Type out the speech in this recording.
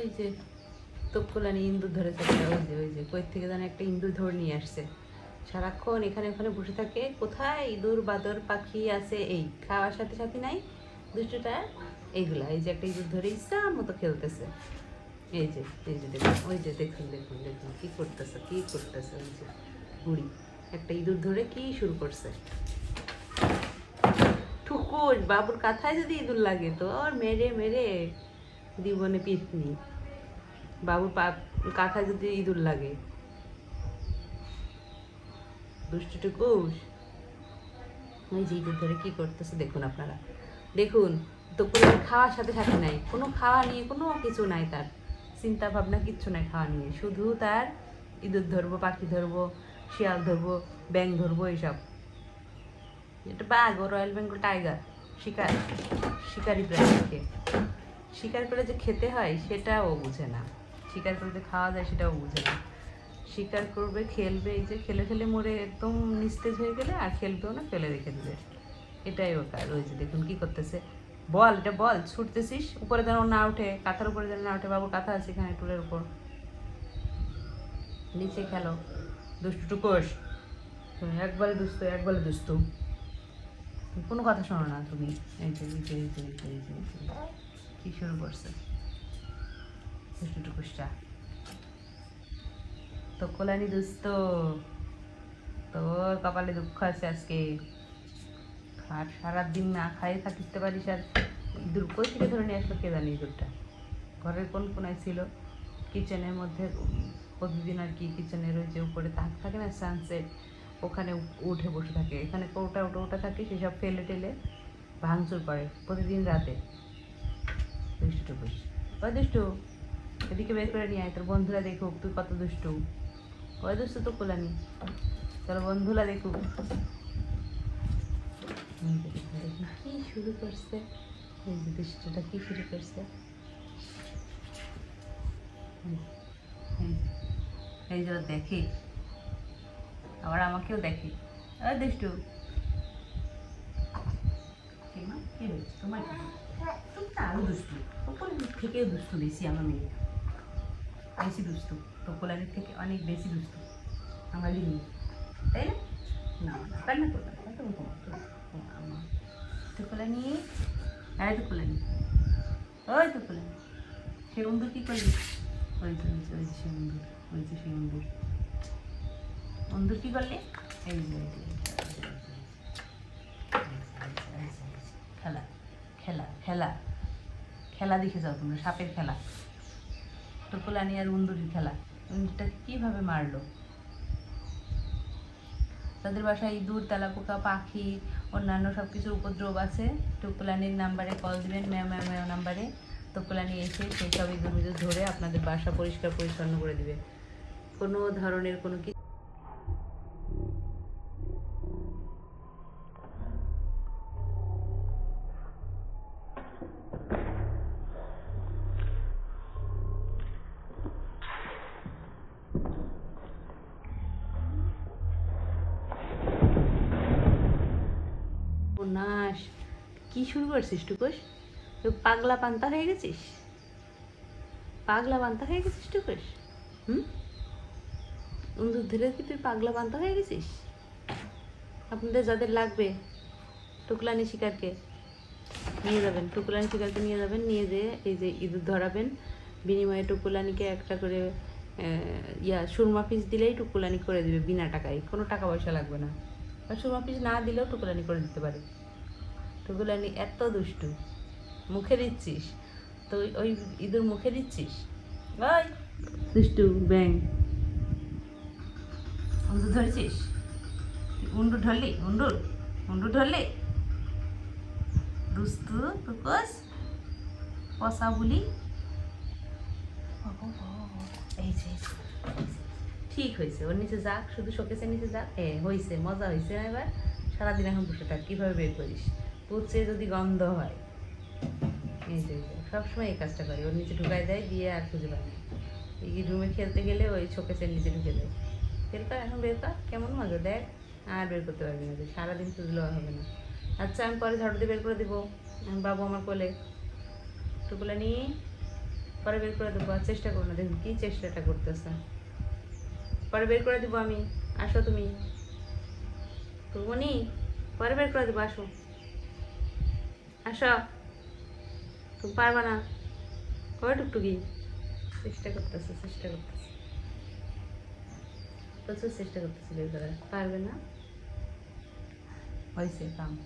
ওই যে তপকলানি ইন্দুর ধরেছে ওই যে ওই যে, কই থেকে যেন একটা ইন্দুর ধরে নিয়ে আসছে। সারাক্ষণ এখানে ওখানে বসে থাকে, কোথায়? ইঁদুর, বাদর, পাখি আছে, এই খাওয়ার সাথে সাথে নাই, দুষ্টটা এইগুলা, এই যে একটা ইঁদুর ধরে ইচ্ছা মতো খেলতেছে। এই যে এই যে দেখুন, ওই যে দেখুন দেখুন দেখুন, কি করতেছে কি করতেছে, ওই যে বুড়ি। একটা ইঁদুর ধরে কি শুরু করছে? ঠুকুর, বাবুর কাথায় যদি ইঁদুর লাগে তো আর মেরে মেরে। জীবনে পিতনি বাবুর পা, কাঁথায় যদি ইঁদুর লাগে। দুষ্টু টুকুস? ওই যে ইঁদুর ধরে কি করতেছে দেখুন আপনারা। দেখুন তো কোনো খাওয়ার সাথে সাথে নাই? কোনো খাওয়া নিয়ে, কোনো কিছু নাই তার। চিন্তা ভাবনা কিচ্ছু নাই খাওয়া নিয়ে। শুধু তার ইঁদুর ধরবো, পাখি ধরবো, শিয়াল ধরবো, ব্যাং ধরবো, এইসব। এটা বাঘ ও রয়্যাল বেঙ্গল টাইগার শিকার, শিকারি প্রাণীকে। শিকার করে যে খেতে হয় সেটা ও বুঝে না। শিকার করে যে খাওয়া যায় সেটাও বুঝে না। শিকার করবে খেলবে এই যে খেলে খেলে মরে একদম নিস্তেজ হয়ে গেলে আর খেলবেও না ফেলে রেখে দেবে। এটাই ওর কাজ। ওই যে দেখুন কী করতেছে। বল এটা বল ছুটতেছিস উপরে যেন না ওঠে কাঁথার উপরে যেন না ওঠে বাবু কাঁথা আছে এখানে টুলের উপর। নিচে খেলো। দুষ্টু টুকোস একবারে দুষ্ট একবারে তুমি কোনো কথা শোনো না তুমি। এই যে এই যে, এই যে, এই যে। কি শুরু করছে টুকুসটা তো কোলানি দুস্থ, তোর কপালে দুঃখ আছে আজকে। আর সারাদিন না খাইয়ে থাকতে পারিস আর ইঁদুর কই থেকে ধরে নিয়ে আসলো কে জানি ইঁদুরটা? ঘরের কোন কোনায় ছিল? কিচেনের মধ্যে প্রতিদিন আর কি কিচেনের ওই যে উপরে তাক থাকে না সানসেট ওখানে উঠে বসে থাকে। এখানে কৌটা উঠে ওটা থাকে, সেসব ফেলে টেলে ভাঙচুর করে প্রতিদিন রাতে। দুষ্টু টুকুস ওই দুষ্টু? এদিকে বের করে নিয়ে আয় তোর বন্ধুরা দেখুক তুই কত দুষ্টু। ওই দুষ্টু তো কোলানি তোর বন্ধুরা দেখুক। কি শুরু করছে? এই যে কি শুরু করছে? এই যে, দেখে। আবার আমাকেও দেখে। দুষ্টু? কি হয়েছে? তোমার কি? তুমি তো দুষ্টু বেশি আমার মেয়ে বেশি দুষ্টু। টপোলারির থেকে অনেক বেশি দুষ্টু। আমার লিমি তাই না? না কান্না করবে হ্যাঁ টুকুলানি ওই টুকুলানি সে বন্ধু কী করলি ওই ওই যে বন্ধু ওই যে এই খেলা খেলা। খেলা দেখে যাও তোমরা, সাপের খেলা। টুকুলানি আর উন্দুরির খেলা। উন্দুরটা কীভাবে মারলো? তাদের বাসায় ইঁদুর, তেলাপোকা, পাখি, অন্যান্য সব কিছুর উপদ্রব আছে। টুকুলানির নাম্বারে কল দিবেন ম্যাম ম্যাম ম্যাম নাম্বারে। টুকুলানি এসে সেই সব ইঁদুর ধরে আপনাদের বাসা পরিষ্কার পরিচ্ছন্ন করে দিবে। কোনো ধরনের কোনো কি নাশ কি শুরু করছিস টুকুস? তুই পাগলা পান্তা হয়ে গেছিস? পাগলা পান্তা হয়ে গেছিস টুকুস? হুম? উন্দুর ধরে কি তুই পাগলা পান্তা হয়ে গেছিস? আপনাদের যাদের লাগবে, টুকলানি শিকারকে নিয়ে যাবেন। টুকুলানি শিকারকে নিয়ে যাবেন, নিয়ে যেয়ে এই যে ইঁদুর ধরাবেন। বিনিময়ে টুকুলানিকে একটা করে ইয়া, সুরমা পিস দিলেই টুকুলানি করে দিবে বিনা টাকায়। কোনো টাকা পয়সা লাগবে না। সুরমা পিস না দিলেও টুকুলানি করে দিতে পারে। টুকুলানি এত দুষ্টু। মুখে দিচ্ছিস? তো ওই- ইঁদুর মুখে দিচ্ছিস? ওই। দুষ্টু, ব্যাং। উন্দুর ধরেছিস? উন্ডুর ধরলি? উন্ডুর উন্ডুর ধরলি? দুস্তু টুকুস, পশা বলি। এই যে। ঠিক হয়েছে। ওর নিচে যাক, শুধু শোকেসের নিচে যাক। এ হয়েছে মজা হয়েছে এবার? সারাদিন এখন বসে থাক, কীভাবে বের করিস? পুচ্ছে যদি গন্ধ হয়। এই যে সবসময় এই কাজটা করি। ওর নিচে ঢুকাই দেয়, দিয়ে আর খুঁজে পায় না। এই রুমে খেলতে গেলে ওই শোকেসের নিচে ঢুকে দেয়। বের কর, এখন বের কর, কেমন মজা, দেখ। আর বের করতে পারবি না সারাদিন খুঁজলেও হবে না। আচ্ছা আমি পরে ঝাড়ু দিয়ে বের করে দেবো। বাবু আমার কোলে। টুকুলা নিয়ে পরে বের করে দেবো। আর চেষ্টা করো না, দেখুন কী চেষ্টাটা করতেছে। পরে বের করে দেবো আমি। আসো তুমি। টুকমনি পরে বের করে দেবো, আসো। আসো। তুমি পারবা না। কবে টুকটুকি? চেষ্টা করতেছে চেষ্টা করতেছে। প্রচুর চেষ্টা করতেছে বের করার পারবে না? হয়েছে কাম।